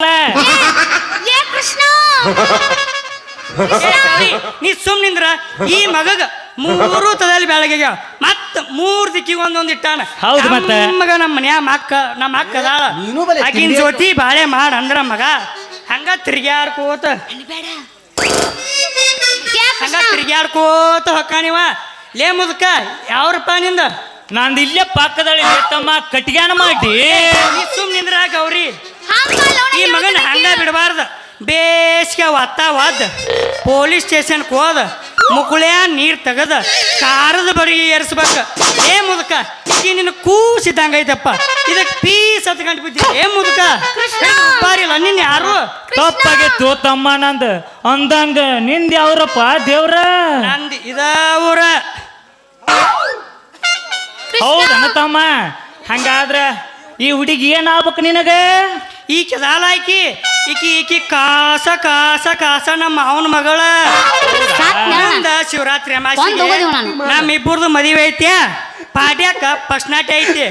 ಏ ಕೃಷ್ಣ! ಏ ನೀ ಸುಮ್ ನಿಂದ್ರ. ಈ ಮಗಗ ಮೂರು ತದಲ್ಲಿ ಬೆಳಗ್ಗೆ ಮತ್ತ ಮೂರ್ ದಿಕ್ಕಿಗೆ ಒಂದೊಂದ್ ಇಟ್ಟಾನ. ಹೌದ್ ಮತ್ತೆ? ಮಗ ನಮ್ಮ ಮನ್ಯಾಗ ಮಕ್ಕ ನಮ್ಮ ಅಕ್ಕ ಅದಾಳ. ನೀನು ಬಲೆ ಆಕಿನ ತಿಂಡಿ ಜೊತಿ ಬಾಳೆ ಮಾಡ ಅಂದ್ರ ಮಗ ಹಂಗ ತಿರ್ಗ್ಯಾಡ್ಕೋತ. ಅನ್ಬೇಡ ಏ ಹಂಗ ಕೃಷ್ಣ? ತಿರ್ಗ್ಯಾಡ್ಕೋತ ಹೊಕ್ಕಾನಿವ ಲೇ ಮುದಕ ಯಾವ್ರಪ್ಪ ನಿಂದ? ನಂದು ಇಲ್ಲೇ ಪಕ್ಕದಲ್ಲಿ ತಮ್ಮ ಕಟ್ಟಿಗೆನ ಮಾಡಿ ನೀ ಸುಮ್ ಈ ಮಗನ ಹಂಗ ಬಿಡಬಾರ್ದು. ಬೇಸಿಗೆ ಒತ್ತ ಒದ್ದ ಪೊಲೀಸ್ ಸ್ಟೇಷನ್ಗೆ ಹೋದ ಮುಕುಳ್ಯ ನೀರು ತೆಗದ ಕಾರದ ಬರಿ ಏರ್ಸ್ಬೇಕ. ಏ ಮುದುಕ ಈ ನಿನ್ನ ಕೂಸಿದ್ದಂಗ ಐತಪ್ಪ. ಇದಕ್ಕೆ ಪೀಸ್ ಹತ್ತು ಗಂಟೆ ಬಿದ್ದಿ. ಏ ಮುದುಕ ಬಾರಿಲ್ಲ ನಿನ್ನ ಯಾರು? ತಪ್ಪಾಗಿತ್ತು ತಮ್ಮ ನಂದ. ಅಂದಂಗ ನಿಂದ ಯಾವ್ರಪ್ಪ? ದೇವ್ರ? ನಂದ ಇದಾವ್ರ ಹೌದನ ತಮ್ಮ? ಹಂಗಾದ್ರ ಈ ಹುಡುಗಿ ಏನಾಗ್ಬೇಕು ನಿನಗೆ? ಈ ಕೆದಾಲ ಆಕಿ ಈಕಿ ಈಕಿ ಕಾಸ ಕಾಸ ಕಾಸ ನಮ್ಮ ಅವನ ಮಗಳ. ಶಿವರಾತ್ರಿ ಒಂದ್ ಅಮಾಸಿಗೆ ಹೋಗೋದಿವ್ ನಾನು. ನಮ್ಮ ಇಬ್ಬರದು ಮದುವೆ ಐತೆ. ಪಾಡ್ಯಾಕ ಫಸ್ಟ್ ನಾಟಿ ಐತಿ.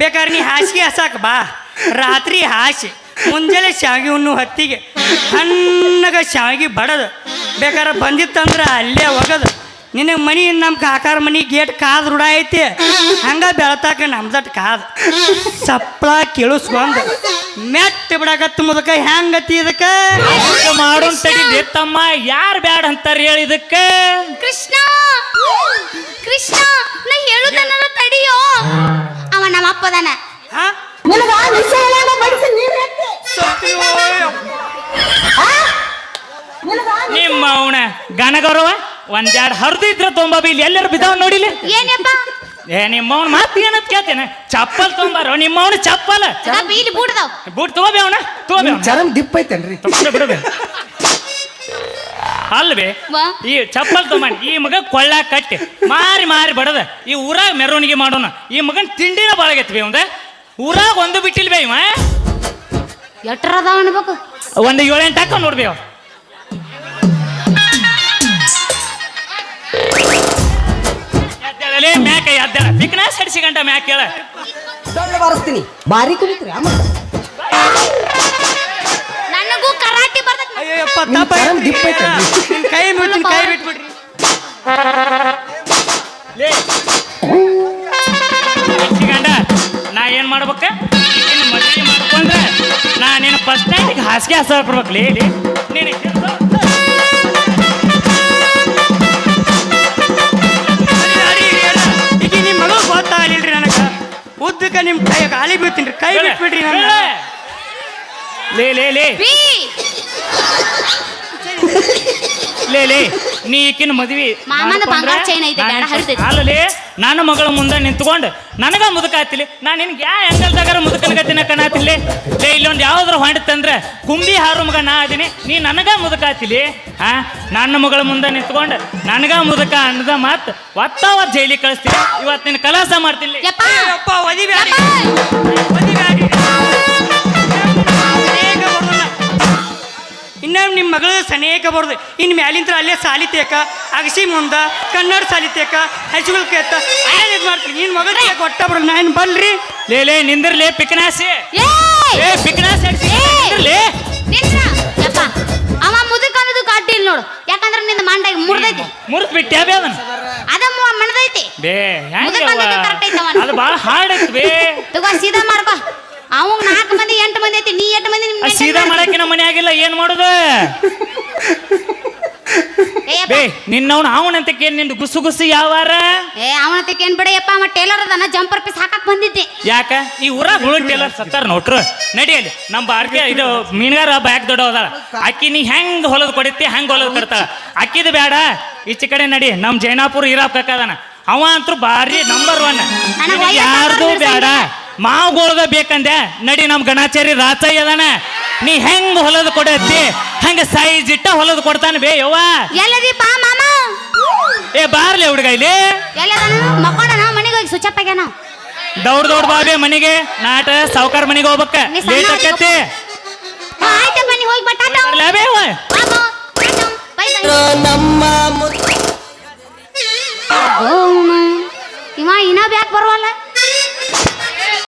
ಬೇಕಾದ್ರೆ ನೀ ಹಾಸಿಗೆ ಹಸಾಕ ಬಾ. ರಾತ್ರಿ ಹಾಸಿ ಮುಂಜಾನೆ ಶಾವಿಗೆ ಉಣ್ಣು ಹತ್ತಿಗೆ. ಸಣ್ಣಗ ಶಾವಿಗೆ ಬಡದು. ಬೇಕಾದ್ರೆ ಬಂದಿತ್ತಂದ್ರೆ ಅಲ್ಲೇ ಒಗದು ನಿನಗೆ ಮನಿ ನಮ್ಮ ಕಾಕಾರ ಮನಿ ಗೇಟ್ ಕಾದ್ ರೂಢ ಐತಿ. ಹಂಗ ಬೆಳತಾಕ ನಮ್ದಟ್ ಕಾದ್. ಸಪ್ಳ ಕೇಳಿಸ್ಕೊಂಡ್ ಮೆಟ್ಟ ಬಿಡಕತ್ತ ಮುದಕ ಹೆಂಗತಿ ಇದಕ್ಕ? ಮಾಡೋನ್ ತಡಿ ತಮ್ಮ ಯಾರು ಬ್ಯಾಡ ಅಂತಾರ ಹೇಳಿ ಇದಕ್ಕ? ಕೃಷ್ಣ! ಕೃಷ್ಣ ನಾ ಹೇಳುದನ್ನೆಲ್ಲ ತಡಿಯೋ. ಅವ ನಮ್ಮ ಅಪ್ಪದಾನ ಹಾ? ನಿನಗ ವಿಷಯ ಎಲ್ಲ ಬಡಿಸಿ ನೀರ್ ಎತ್ತಿ. ಸತ್ಯೋ. ಆ? ನಿನಗ ನಿಮ್ಮ ಅವನ ಗನಗೌರವ ಒಂದೆರಡು ಹರಿದಿದ್ರ ಇದ್ರ ತೊಂಬ ಇಲ್ಲಿ ಎಲ್ಲರೂ ಬಿದ್ದಾವ ನೋಡಿಲಿ? ಏನಪ್ಪ ಏ ನಿಮ್ಮವನ್ ಅವ್ನ ಮಾತು ಏನಂತ ಕೇಳ್ತೇನೆ. ಚಪ್ಪಲ್ ತೊಂಬಾರ. ನಿಮ್ಮ ಚಪ್ಪಲ. ಇಲ್ಲಿ ಬೂಡ್ದಾವ್ ಬೂಟ್ ತಗೋಬಿ ಅವನ? ತಗೋಬಿ ನಿಮ್ ಚರಮ್ ದಿಪ್ಪ ಐತೇನ್ರಿ? ಅಲ್ವೇ? ವಾ. ಈ ಚಪ್ಪಲ್ ತೊಗೊಂಡು ಈ ಮಗ ಕೊಳ್ಳ ಕಟ್ಟಿ ಮಾರಿ ಮಾರಿ ಬಡದ. ಈ ಊರಾಗ ಮೆರವಣಿಗೆ ಮಾಡೋಣ ಈ ಮಗನ್ ತಿಂಡಿನ ಬಾಳಗೈತಿ ಬೇ ಅವಂದ. ಊರಾಗ ಒಂದು ಬಿಟ್ಟಿಲ್ ಬೇ ಇವ ಎಟ್ರದ ಅನ್ಬೇಕು? ಒಂದು ಏಳೆಂಟು ಹಾಕ ನೋಡ್ಬೇ ಗಂಟ ಮ್ಯಾಕ ಕೇಳ. ದೊಡ್ಡ ಬಾರಿಸ್ತೀನಿ. ಬಾರಿ ಕುಳಿತ್ರಿ ಅಮ್ಮ. ನನಗೂ ಕರಾಟಿ ಬರ್ತೈತಿ ಅಯ್ಯಪ್ಪ ತಪ್ಪ ದಿಪ್ಪ ಕೈ ಬಿಟ್ಟು ಕೈ ಬಿಟ್ಬಿಡ್ರಿ. ಲೇ. ಗಂಡ ನಾ ಏನ್ ಮಾಡ್ಬೇಕ? ಮದುವೆ ಮಾಡ್ಕೊಂಡ್ರೆ ನಾ ನಿನ್ನ ಫಸ್ಟ್ ನೈಟಿಗೆ ಹಾಸಿಗೆ ಹಸ ಕೊಡ್ಬೇಕು ಲೇ ಲೇ. ನಿಮ್ ಕೈ ಗಾಳಿ ಬೀಳ್ತೀನಿ ಕೈ ಬಿಟ್ಬಿಡ್ರಿ ನನ್ನ ಲೇ ಲೇ ಲೇ ಬೀ ಲೇ ಲೇ ನೀ ಈಕಿನ ಮದ್ವಿ ಮಾಮನ ಬಂಗಾರ ಐತೆ, ಬ್ಯಾಡ ನನ್ನ ಮಗಳ ಮುಂದೆ ನಿಂತ್ಕೊಂಡು ನನಗ ಮುದುಕಾತಿಲಿ ನಾನು ನಾ ನಿನ್ಗೆ ಯಾ ಎಂಗಲ್ದಾಗಾರ ಮುದುಕನ ಗತಿನ ಕನಾತಿಲಿ ಲೇ ಇಲ್ಲೊಂದು ಯಾವ್ದಾರ ತಂದ್ರೆ ಕುಂಬಿ ಹಾರು ಮಗ ನಾ ಅದೀನಿ. ನೀ ನನಗ ಮುದುಕಾತಿಲಿ ಹಾ ನನ್ನ ಮಗಳ ಮುಂದೆ ನಿಂತ್ಕೊಂಡು ನನಗ ಮುದುಕ ಅನ್ನದ ಮಾತ್ ಒತ್ತಾವ ಜೈಲಿ ಕಳಿಸ್ತೀನಿ. ಇವತ್ತು ನಿನ್ನ ಕಲಾಸ ಮಾಡ್ತೀನಿ. ಯಪ್ಪ! ಮಗಳು ಸನೇಕ ಬರ್ದು ಇನ್ನು ಮ್ಯಾಲಿಂತ್ರ ಅಲ್ಲೇ ಸಾಲಿ ತೇಕ ಅಗಸಿ ಮುಂದ ಕನ್ನಡ ಸಾಲಿ ತೇಕ ಹೈಸ್ಕೂಲ್ ಕೇತ ಏನ್ ಇದು ಮಾಡ್ತೀನಿ ನಿನ್ನ ಮಗಳು ಕೊಟ್ಟ ಒಟ್ಟ ನಾನು ಬಲ್ರಿ ಲೇ ಲೇ ನಿಂದಿರ್ಲೇ ಪಿಕ್ನಾಸಿ. ಏಯ್! ಏ ಪಿಕ್ನಾಸಿ! ನಿಂದಿರ್ಲೇ. ಅವ ಮುದುಕ ಅನ್ನೋದು ಕಾಟಿ ಇಲ್ಲ ನೋಡು ಯಾಕಂದ್ರೆ ನಿಂದ ಮಂಡಾಗಿ ಮುರ್ದೈತಿ. ಮುರಿದ್ ಬಿಟ್ಟೆ ಬೇ ಅವನ್ ಅದ ಮು- ಮಣದೈತಿ. ಬೇ ಮುದುಕ? ಅಂದದ್ದು correct ಅದು ಭಾಳ ಹಾರ್ಡ್ ಐತಿ ಬೇ. ತಗೋ ಸೀದಾ ಮಾಡ್ಕೋ ಅವಂಗ್ ನಾಲ್ಕು ಮಂದಿ ಎಂಟು ಮಂದಿ ಐತಿ. ನೀ ಎಂಟು ಮಂದಿ ಆ ಸೀದಾ ಮಾಡು. ಮಾಡಕ್ಕೆ ನಮ್ಮ ಮನೆ ಆಗಿಲ್ಲ ಏನ್ ಮಾಡುದು? ಬೇ ನಿನ್ನವನ ಅವನಂತಕ್ಕೆ ಏನ್ ನಿಂದು ಗುಸು ಗುಸು ಯಾವಾರ ಏ ಅವನ ಏನ್ ಬಿಡಯ್ಯಪ್ಪ ಅವ ಟೇಲರ್ ಅದನ್ನ ಜಂಪರ್ ಪೀಸ್ ಹಾಕಕ್ ಬಂದಿದ್ದೆ. ಯಾಕ? ಈ ಊರಾಗ ಹುಳು ಟೇಲರ್ ಸತ್ತಾರ ನೋಟ್ರು ನಡಿಯಲ್ಲಿ ನಮ್ಮ ಭಾರತೀಯ ಇದು ಮೀನುಗಾರ ಬ್ಯಾಗ್ ದೊಡ್ಡ ಅದಾಳ ಅಕ್ಕಿ ನೀ ಹೆಂಗ್ ಹೊಲದ ಕೊಡಿತಿ ಹೆಂಗ್ ಹೊಲದ ಕೊಡ್ತಾಳ ಅಕ್ಕಿದು ಬೇಡ ಈಚೆ ಕಡೆ ನಡಿ. ನಮ್ಮ ಜೈನಾಪುರ ಇರಾಪ್ ಕಕ್ಕದಾನ ಅವ ಅಂತೂ ಭಾರಿ ನಂಬರ್ ಒನ್ ನನಗ್ ಒಯ್ಯಪ್ಪ ಯಾರ್ದು ಬೇಡ ಮಾವುಗೋಳ್ದ ಬೇಕಂದೆ ನಡಿ ನಮ್ಮ ಗಣಾಚಾರಿ ರಾಚಯ್ಯ ಅದಾನ. ನೀ ಹೆಂಗ್ ಹೊಲದ ಕೊಡತ್ತಿ? ಹಂಗ ಸೈಜ್ ಇಟ್ಟ ಹೊಲದ ಕೊಡ್ತಾನೆ ಬೇ ಯವ್ವ. ಎಲ್ಲದಿ ಬಾ ಮಾಮ? ಏ ಬಾರ್ಲಿ ಹುಡುಗ ಇಲ್ಲಿ. ಎಲ್ಲದನ? ನಾವು ಮನೆಗೆ ಹೋಗಿ ಸ್ವಿಚ್ ಆಗ್ಯಾನ? ದೌಡ್ ದೌಡ್ ಬಾಬೆ ಮನೆಗೆ ನಾಟ ಸಾವುಕಾರ ಮನೆಗೆ ಹೋಗ್ಬೇಕ. ನೀ ಸಣ್ಣ ಲೇಟ್ ಆಗಿ ಆಕತಿ ಹಾ, ಆಯ್ತಪ್ಪ ನೀ ಹೋಗಿ ಬಟ್ಟಾಟ ಬೇ ಅವ್ವ? Bye bye. ನಮ್ಮ